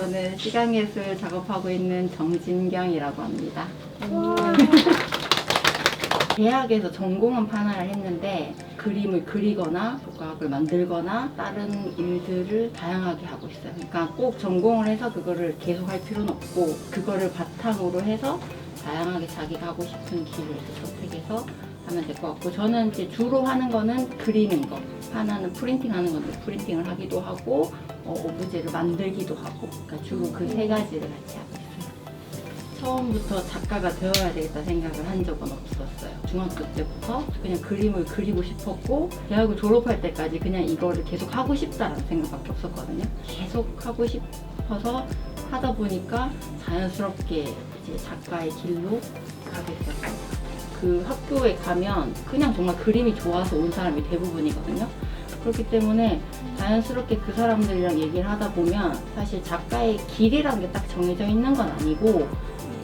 저는 시각예술 작업하고 있는 정진경이라고 합니다. 대학에서 전공은 판화를 했는데 그림을 그리거나 조각을 만들거나 다른 일들을 다양하게 하고 있어요. 그러니까 꼭 전공을 해서 그거를 계속 할 필요는 없고 그거를 바탕으로 해서 다양하게 자기가 하고 싶은 길을 선택해서 하면 될 것 같고 저는 이제 주로 하는 거는 그리는 거 하나는 프린팅 하는 건데 프린팅을 하기도 하고 어, 오브제를 만들기도 하고 그러니까 주로 그 세 가지를 같이 하고 있어요. 처음부터 작가가 되어야 되겠다 생각을 한 적은 없었어요. 중학교 때부터 그냥 그림을 그리고 싶었고 대학을 졸업할 때까지 그냥 이거를 계속 하고 싶다라는 생각밖에 없었거든요. 계속 하고 싶어서 하다 보니까 자연스럽게 이제 작가의 길로 가게 되었어요. 그 학교에 가면 그냥 정말 그림이 좋아서 온 사람이 대부분이거든요. 그렇기 때문에 자연스럽게 그 사람들이랑 얘기를 하다 보면 사실 작가의 길이라는 게딱 정해져 있는 건 아니고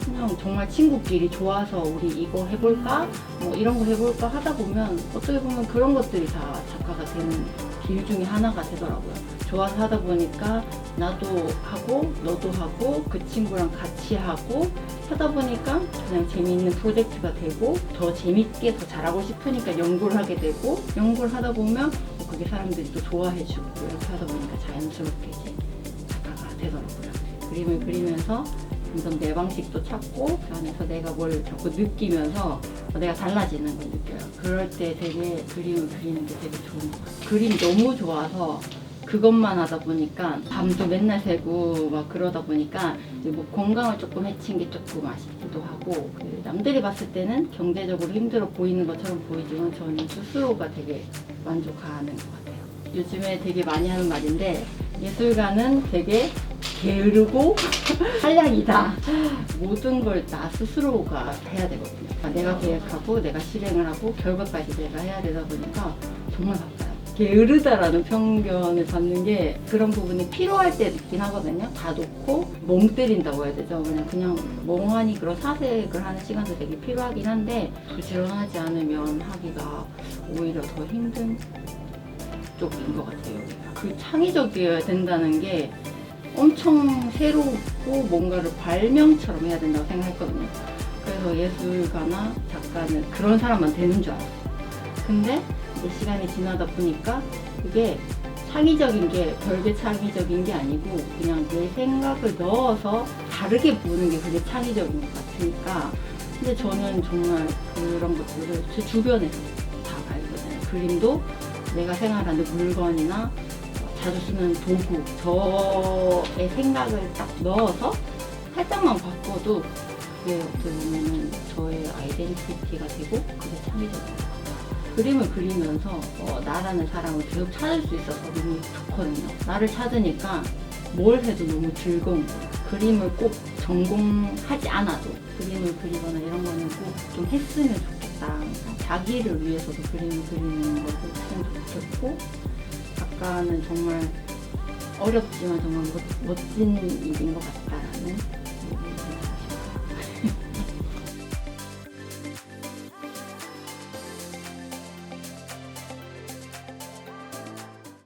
그냥 정말 친구끼리 좋아서 우리 이거 해볼까? 뭐 이런 거 해볼까 하다 보면 어떻게 보면 그런 것들이 다 작가가 되는 길 중에 하나가 되더라고요. 좋아서 하다 보니까 나도 하고 너도 하고 그 친구랑 같이 하고 하다 보니까 그냥 재미있는 프로젝트가 되고 더 재밌게 더 잘하고 싶으니까 연구를 하게 되고 연구를 하다 보면 어, 그게 사람들이 또 좋아해주고 이렇게 하다 보니까 자연스럽게 이제 작가가 되더라고요. 그림을 그리면서 점점 내 방식도 찾고 그 안에서 내가 뭘 자꾸 느끼면서 어, 내가 달라지는 걸 느껴요. 그럴 때 되게 그림을 그리는 게 되게 좋은 것 같아요. 그림이 너무 좋아서 그것만 하다 보니까 밤도 맨날 새고 막 그러다 보니까 뭐 건강을 조금 해친 게 조금 아쉽기도 하고 그 남들이 봤을 때는 경제적으로 힘들어 보이는 것처럼 보이지만 저는 스스로가 되게 만족하는 것 같아요. 요즘에 되게 많이 하는 말인데 예술가는 되게 게으르고 한량이다. 모든 걸 나 스스로가 해야 되거든요. 그러니까 내가 계획하고 내가 실행을 하고 결과까지 내가 해야 되다 보니까 정말 바빠요. 게으르다라는 편견을 받는 게 그런 부분이 필요할 때 있긴 하거든요. 다 놓고 멍 때린다고 해야 되죠. 그냥 그냥 멍하니 그런 사색을 하는 시간도 되게 필요하긴 한데 부지런하지 않으면 하기가 오히려 더 힘든 쪽인 것 같아요. 그 창의적이어야 된다는 게 엄청 새롭고 뭔가를 발명처럼 해야 된다고 생각했거든요. 그래서 예술가나 작가는 그런 사람만 되는 줄 알았어요. 근데 시간이 지나다 보니까 그게 창의적인 게 별게 창의적인 게 아니고 그냥 내 생각을 넣어서 다르게 보는 게 그게 창의적인 것 같으니까 근데 저는 정말 그런 것들을 제 주변에서 다 알거든요. 그림도 내가 생활하는 물건이나 자주 쓰는 도구, 저의 생각을 딱 넣어서 살짝만 바꿔도 그게 어떻게 보면은 저의 아이덴티티가 되고 그게 창의적이에요. 그림을 그리면서 어, 나라는 사람을 계속 찾을 수 있어서 너무 좋거든요. 나를 찾으니까 뭘 해도 너무 즐거운 거예요. 그림을 꼭 전공하지 않아도 그림을 그리거나 이런 거는 꼭 좀 했으면 좋겠다. 자기를 위해서도 그림을 그리는 것도 참 좋겠고 작가는 정말 어렵지만 정말 멋, 멋진 일인 것 같다라는 생각이 듭니다.